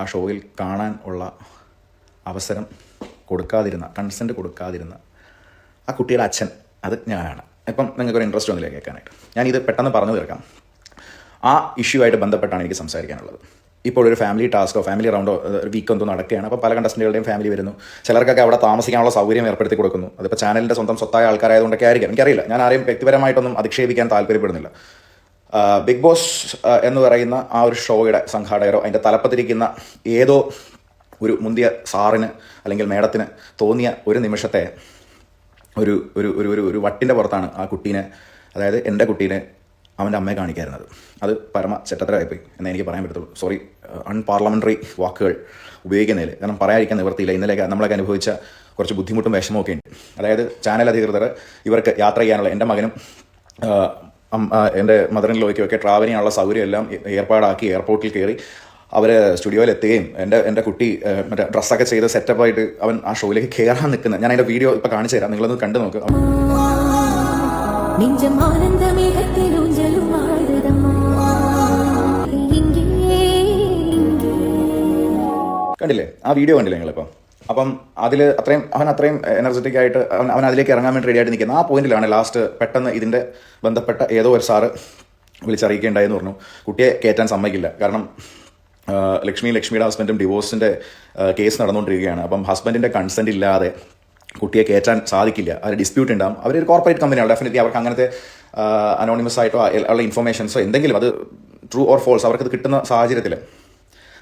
ആ ഷോയിൽ കാണാൻ ഉള്ള അവസരം കൊടുക്കാതിരുന്ന കൺസെന്റ് കൊടുക്കാതിരുന്ന ആ കുട്ടിയുടെ അച്ഛൻ അത് ഞാനാണ്. ഇപ്പം നിങ്ങൾക്കൊരു ഇൻട്രസ്റ്റ് ഒന്നുമില്ല കേൾക്കാനായിട്ട്? ഞാനിത് പെട്ടെന്ന് പറഞ്ഞു തീർക്കാം. ആ ഇഷ്യൂ ആയിട്ട് ബന്ധപ്പെട്ടാണ് എനിക്ക് സംസാരിക്കാനുള്ളത്. ഇപ്പോൾ ഒരു ഫാമിലി ടാസ്കോ ഫാമിലി റൗണ്ടോ വീക്ക് എന്തോ നടക്കുകയാണ്. അപ്പോൾ പല കണ്ടസ്റ്റന്റുകളുടെയും ഫാമിലി വരുന്നു. ചിലർക്കൊക്കെ അവിടെ താമസിക്കാനുള്ള സൗകര്യം ഏർപ്പെടുത്തി കൊടുക്കുന്നു. അതിപ്പോൾ ചാനലിന്റെ സ്വന്തം സ്വത്തായ ആൾക്കാരായതുകൊണ്ടൊക്കെ ആയിരിക്കും. എനിക്കറിയില്ല. ഞാൻ ആരെയും വ്യക്തിപരമായിട്ടൊന്നും അധിക്ഷേപിക്കാൻ താല്പര്യപ്പെടുന്നില്ല. ബിഗ് ബോസ് എന്ന് പറയുന്ന ആ ഒരു ഷോയുടെ സംഘാടകരോ അതിന്റെ തലപ്പത്തിരിക്കുന്ന ഏതോ ഒരു മുന്തിയ സാറിന് അല്ലെങ്കിൽ മേഡത്തിന് തോന്നിയ ഒരു നിമിഷത്തെ ഒരു ഒരു ഒരു ഒരു ഒരു വട്ടിന്റെ പുറത്താണ് ആ കുട്ടീനെ അതായത് എന്റെ കുട്ടീനെ അവന്റെ അമ്മയെ കാണിക്കായിരുന്നത് അത് പരമ ചെറ്റത്തരായിപ്പോയി എന്നേ എനിക്ക് പറയാൻ പറ്റത്തുള്ളൂ. സോറി അൺപാർലമെന്ററി വാക്കുകൾ ഉപയോഗിക്കുന്നതിൽ. കാരണം പറയാതിരിക്കാൻ നിവൃത്തിയില്ല. ഇന്നലെയൊക്കെ നമ്മളൊക്കെ അനുഭവിച്ച കുറച്ച് ബുദ്ധിമുട്ടും വിഷമമൊക്കെ ഉണ്ട്. അതായത് ചാനൽ അധികൃതർ ഇവർക്ക് യാത്ര ചെയ്യാനുള്ള എന്റെ മകനും എന്റെ മദറിൻ ലോയ്ക്കും ഒക്കെ ട്രാവൽ ചെയ്യാനുള്ള സൗകര്യമെല്ലാം ഏർപ്പാടാക്കി എയർപോർട്ടിൽ കയറി അവർ സ്റ്റുഡിയോയിൽ എത്തുകയും എന്റെ എന്റെ കുട്ടി മറ്റേ ഡ്രസ്സൊക്കെ ചെയ്ത് സെറ്റപ്പായിട്ട് അവൻ ആ ഷോയിലേക്ക് കയറാൻ നിൽക്കുന്നത്. ഞാൻ അതിന്റെ വീഡിയോ ഇപ്പോൾ കാണിച്ചു തരാം. നിങ്ങളൊന്ന് കണ്ടു നോക്കുക കണ്ടില്ലേ? ആ വീഡിയോ കണ്ടില്ലേ നിങ്ങളിപ്പം? അപ്പം അതിൽ അത്രയും അവൻ അത്രയും എനർജറ്റിക് ആയിട്ട് അവൻ അവൻ അതിലേക്ക് ഇറങ്ങാൻ വേണ്ടി റെഡി ആയിട്ട് നിൽക്കുന്നത് ആ പോയിന്റിലാണ് ലാസ്റ്റ് പെട്ടെന്ന് ഇതിന്റെ ബന്ധപ്പെട്ട ഏതോ ഒരു സാറ് വിളിച്ചറിയിക്കേണ്ടായെന്ന് പറഞ്ഞു. കുട്ടിയെ കയറ്റാൻ സമ്മതിക്കില്ല. കാരണം ലക്ഷ്മി ലക്ഷ്മിയുടെ ഹസ്ബൻഡും ഡിവോഴ്സിന്റെ കേസ് നടന്നുകൊണ്ടിരിക്കുകയാണ്. അപ്പം ഹസ്ബൻഡിന്റെ കൺസെന്റ് ഇല്ലാതെ കുട്ടിയെ കയറ്റാൻ സാധിക്കില്ല. അവർ ഡിസ്പ്യൂട്ട് ഉണ്ടാകും അവരൊരു കോർപ്പറേറ്റ് കമ്പനിയാണ് ഡെഫിനറ്റ്ലി അവർക്ക് അങ്ങനത്തെ അനോണിമസ് ആയിട്ടോ ഉള്ള ഇൻഫർമേഷൻസോ എന്തെങ്കിലും അത് ട്രൂ ഓർ ഫോൾസ് അവർക്കത് കിട്ടുന്ന സാഹചര്യത്തിൽ